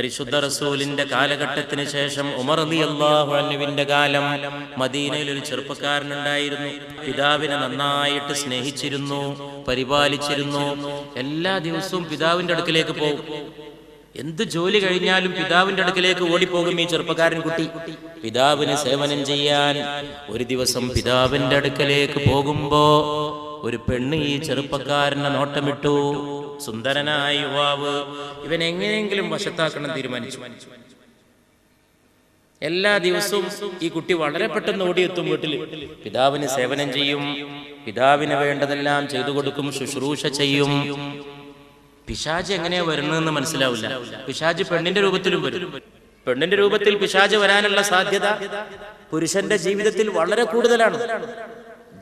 പരിശുദ്ധ റസൂലിന്റെ കാലഘട്ടത്തിന് ശേഷം ഉമർ അള്ളാഹു അന്നുവിന്റെ കാലം മദീനയിൽ ഒരു ചെറുപ്പക്കാരനുണ്ടായിരുന്നു. പിതാവിനെ നന്നായിട്ട് സ്നേഹിച്ചിരുന്നു പരിപാലിച്ചിരുന്നു. എല്ലാ ദിവസവും പിതാവിന്റെ അടുക്കിലേക്ക് പോകും. എന്ത് ജോലി കഴിഞ്ഞാലും പിതാവിന്റെ അടുക്കിലേക്ക് ഓടിപ്പോകും ഈ ചെറുപ്പക്കാരൻ കുട്ടി. പിതാവിന് സേവനം ചെയ്യാൻ ഒരു ദിവസം പിതാവിന്റെ അടുക്കലേക്ക് പോകുമ്പോ ഒരു പെണ്ണ് ഈ ചെറുപ്പക്കാരനെ നോട്ടമിട്ടു. സുന്ദരനായ യുവാവ് ഇവൻ എങ്ങനെയെങ്കിലും വശത്താക്കണം തീരുമാനിച്ചു. എല്ലാ ദിവസവും ഈ കുട്ടി വളരെ പെട്ടെന്ന് ഓടിയെത്തും വീട്ടിൽ പിതാവിന് സേവനം ചെയ്യും പിതാവിന് വേണ്ടതെല്ലാം ചെയ്തു കൊടുക്കും ശുശ്രൂഷ ചെയ്യും. പിശാജ് എങ്ങനെയാ വരുന്നതെന്ന് മനസ്സിലാവില്ല. പിശാജ് പെണ്ണിന്റെ രൂപത്തിലും വരും. പെണ്ണിന്റെ രൂപത്തിൽ പിശാജ് വരാനുള്ള സാധ്യത പുരുഷന്റെ ജീവിതത്തിൽ വളരെ കൂടുതലാണ്.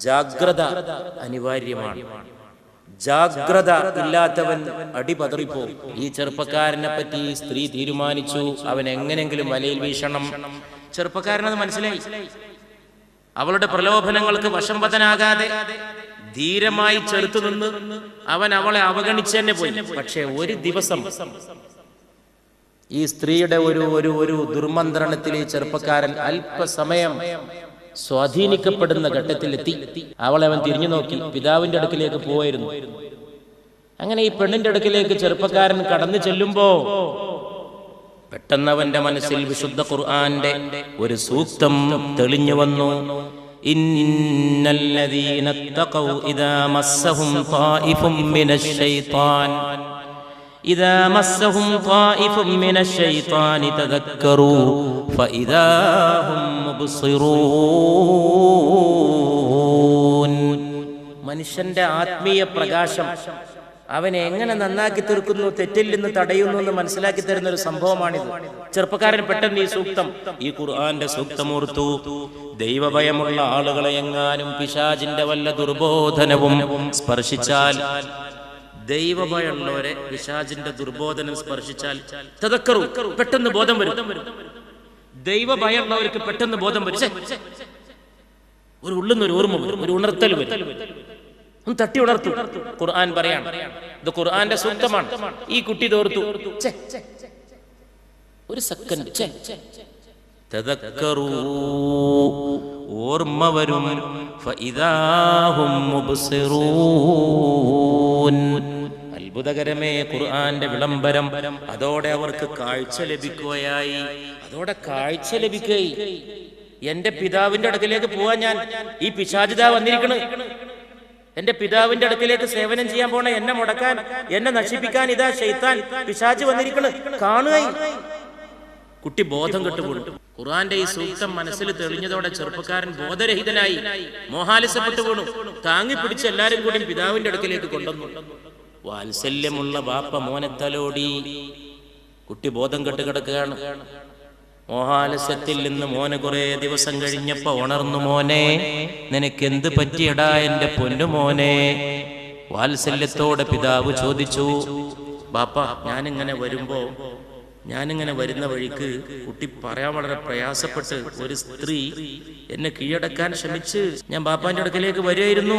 ജാഗ്രത അനിവാര്യമാണ്. ജാഗ്രത ഇല്ലാത്തവൻ അടിപതറിപ്പോ ഈ ചെറുപ്പക്കാരനെ പറ്റി സ്ത്രീ തീരുമാനിച്ചു. അവൻ എങ്ങനെങ്കിലും വലയിൽ വീശണം. ചെറുപ്പക്കാരനത് മനസ്സിലായി. അവളുടെ പ്രലോഭനങ്ങൾക്ക് വശംവദനാകാതെ ധീരമായി ചെറുത്തു നിന്ന് അവൻ അവളെ അവഗണിച്ചു തന്നെ പോയി. പക്ഷെ ഒരു ദിവസം ഈ സ്ത്രീയുടെ ഒരു ഒരു ഒരു ദുർമന്ത്രണത്തിൽ ചെറുപ്പക്കാരൻ അല്പസമയം സ്വാധീനിക്കപ്പെടുന്ന ഘട്ടത്തിലെത്തി. അവളെ അവൻ തിരിഞ്ഞു നോക്കി. പിതാവിന്റെ അടുക്കിലേക്ക് പോവായിരുന്നു അങ്ങനെ ഈ പെണ്ണിന്റെ അടുക്കിലേക്ക് ചെറുപ്പക്കാരൻ കടന്നു ചെല്ലുമ്പോ പെട്ടെന്നവന്റെ മനസ്സിൽ വിശുദ്ധ ഖുർആന്റെ ഒരു സൂക്തം തെളിഞ്ഞു വന്നു. ഇന്നല്ലദീന തഖൗ ഇദാ മസ്സഹും ത്വായിഫും മിനശ് ശൈത്താൻ إذا مسهم طائف من الشيطان تذكروا فإذا هم مبصرون മനുഷ്യന്റെ ആത്മീയ പ്രകാശം അവനെ എങ്ങനെ നന്നാക്കി തീർക്കുന്നു തെറ്റിൽ നിന്ന് തടയുന്നു എന്ന് മനസ്സിലാക്കി തരുന്ന ഒരു സംഭവമാണിത് ചെറുപ്പക്കാരൻ പെട്ടെന്ന് ഈ സൂക്തം ഈ ഖുർആന്റെ സൂക്തമോർത്തു ദൈവഭയമുള്ള ആളുകളെ എങ്ങാനും പിശാജിന്റെ വല്ല ദുർബോധനവും സ്പർശിച്ചാൽ ദൈവഭയമുള്ളവരെ പിശാചിന്റെ ദുർബോധനം സ്പർശിച്ചാൽ തതക്കറു പെട്ടെന്ന് ബോധം വരും. ദൈവഭയമുള്ളവർക്ക് പെട്ടെന്ന് ബോധം വരും. ഒരു ഉള്ളുന്ന ഒരു ഓർമ്മ വരും ഒരു ഉണർത്തൽ വരും. ഒന്ന് തട്ടി ഉണർത്തു. ഖുർആൻ പറയാണ് ഇത് ഖുർആന്റെ സൂക്തമാണ്. ഈ കുട്ടി തോർത്തു ഒരു സെക്കൻഡ് ഓർമ്മ വരും. ഫഇദാഹും മുബ്സിറൂൻ. അത്ഭുതകരമേ ഖുർആന്റെ വിളംബരം. അതോടെ അവർക്ക് കാഴ്ച ലഭിക്കുകയായി. അതോടെ കാഴ്ച ലഭിക്കുകയായി എന്റെ പിതാവിന്റെ അടുക്കിലേക്ക് പോവാൻ ഞാൻ ഈ പിശാചിത വന്നിരിക്കണ്. എന്റെ പിതാവിന്റെ അടുക്കിലേക്ക് സേവനം ചെയ്യാൻ പോണ എന്നെ മുടക്കാൻ എന്നെ നശിപ്പിക്കാൻ ഇതാ ഷെയ്ത്താൻ പിശാചി വന്നിരിക്കണ്. കാണുകയും കുട്ടി ബോധം കെട്ടുപോയി. ഖുർആന്റെ ഈ സൂക്തം മനസ്സിൽ തെളിഞ്ഞതോടെ ചെറുപ്പക്കാരൻ ബോധരഹിതനായി. മോഹാലിസപ്പെട്ടു പോണു. താങ്ങിപ്പിടിച്ച് എല്ലാരും കൂടി പിതാവിന്റെ അടുക്കിലേക്ക് കൊണ്ടുവന്നു. വാത്സല്യമുള്ള ബാപ്പ മോനെ തലോടി. കുട്ടി ബോധം കെട്ട് കിടക്കുകയാണ്. മോഹാലസ്യത്തിൽ നിന്ന് മോനെ കുറെ ദിവസം കഴിഞ്ഞപ്പോ ഉണർന്നു മോനെ നിനക്ക് എന്ത് പറ്റിയടാ എന്റെ പൊന്നു മോനെ? വാത്സല്യത്തോടെ പിതാവ് ചോദിച്ചു ബാപ്പ ഞാനിങ്ങനെ വരുമ്പോ ഞാനിങ്ങനെ വരുന്ന വഴിക്ക് കുട്ടി പറയാൻ വളരെ പ്രയാസപ്പെട്ട് ഒരു സ്ത്രീ എന്നെ കീഴടക്കാൻ ശ്രമിച്ച് ഞാൻ ബാപ്പാന്റെ അടുക്കലേക്ക് വരുമായിരുന്നു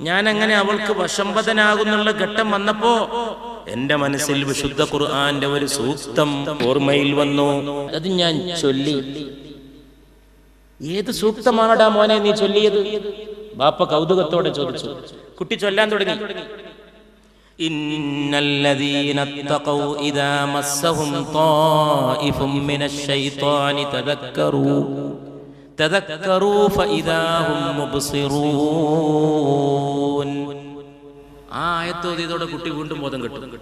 ഞാൻ അങ്ങനെ അവൾക്ക് വശംവദനാകുന്നുള്ള ഘട്ടം വന്നപ്പോ എന്റെ മനസ്സിൽ വിശുദ്ധ ഖുർആന്റെ ഒരു സൂക്തം ഓർമ്മയിൽ വന്നു അത് ഞാൻ ചൊല്ലി ഏത് സൂക്തമാണടാ മോനെ നീ ചൊല്ലിയത് ബാപ്പ കൗതുകത്തോടെ ചോദിച്ചു കുട്ടി ചൊല്ലാൻ തുടങ്ങി إن الذين اتقوا إذا مسهم طائف من الشيطان تذكروا തദക്കറൂ ഫഇദാഹും മുബ്സിറൂൻ. ആ ആയത്തോതിയതോടെ കുട്ടി വീണ്ടും ബോധം കിട്ടും.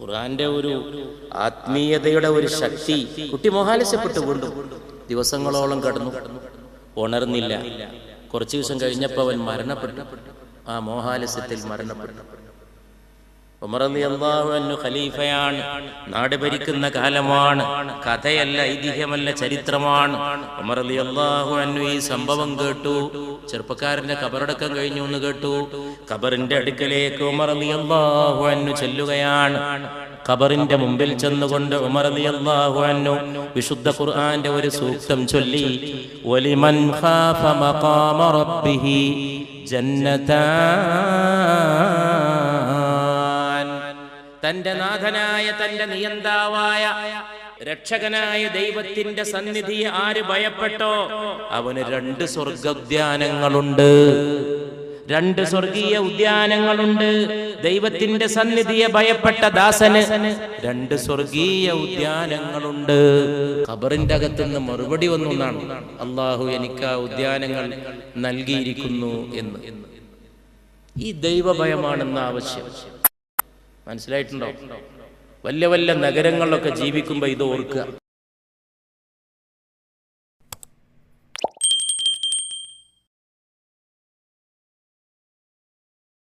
ഖുർആന്റെ ഒരു ആത്മീയതയുടെ ഒരു ശക്തി കുട്ടി മോഹാലസ്യപ്പെട്ട് വീണ്ടും ദിവസങ്ങളോളം കടന്നു. ഉണർന്നില്ല. കുറച്ചു ദിവസം കഴിഞ്ഞപ്പോൾ അവൻ മരണപ്പെട്ടു. ആ മോഹാലസ്യത്തിൽ മരണപ്പെട്ടു. അൻഹു ഖലീഫയാണ്. നാട് ഭരിക്കുന്ന കാലമാണ്. കഥയല്ല ഐതിഹ്യമല്ല ചരിത്രമാണ്. റളിയല്ലാഹു അൻഹു ഈ സംഭവം കേട്ടു. ചെറുപ്പക്കാരന്റെ കബറടക്കം കഴിഞ്ഞു എന്ന് കേട്ടു. കബറിന്റെ അടുക്കലേക്ക് റളിയല്ലാഹു അൻഹു ചെല്ലുകയാണ്. കബറിന്റെ മുമ്പിൽ ചെന്നുകൊണ്ട് ഉമർ റളിയല്ലാഹു അൻഹു വിശുദ്ധ ഖുർആന്റെ ഒരു സൂക്തം ചൊല്ലി വലിമൻ ഖാഫ മഖാമ റബ്ബിഹി തന്റെ നാഥനായ തന്റെ നിയന്താവായ രക്ഷകനായ ദൈവത്തിന്റെ സന്നിധിയെ ആര് ഭയപ്പെട്ടോ? അവന് രണ്ട് സ്വർഗോദ്യാനങ്ങളുണ്ട്. രണ്ട് സ്വർഗീയ ഉദ്യാനങ്ങളുണ്ട്. ദൈവത്തിന്റെ സന്നിധിയെ ഭയപ്പെട്ട ദാസന് രണ്ട് സ്വർഗീയ ഉദ്യാനങ്ങളുണ്ട്. ഖബറിന്റെ അകത്തുനിന്ന് മറുപടി വന്നൊന്നാണ്. അള്ളാഹു എനിക്ക് ആ ഉദ്യാനങ്ങൾ നൽകിയിരിക്കുന്നു എന്ന്. ഈ ദൈവഭയമാണെന്ന് ആവശ്യം. മനസ്സിലായിട്ടുണ്ടോ? വലിയ വലിയ നഗരങ്ങളിലൊക്കെ ജീവിക്കുമ്പോൾ ഇത് ഓർക്കുക.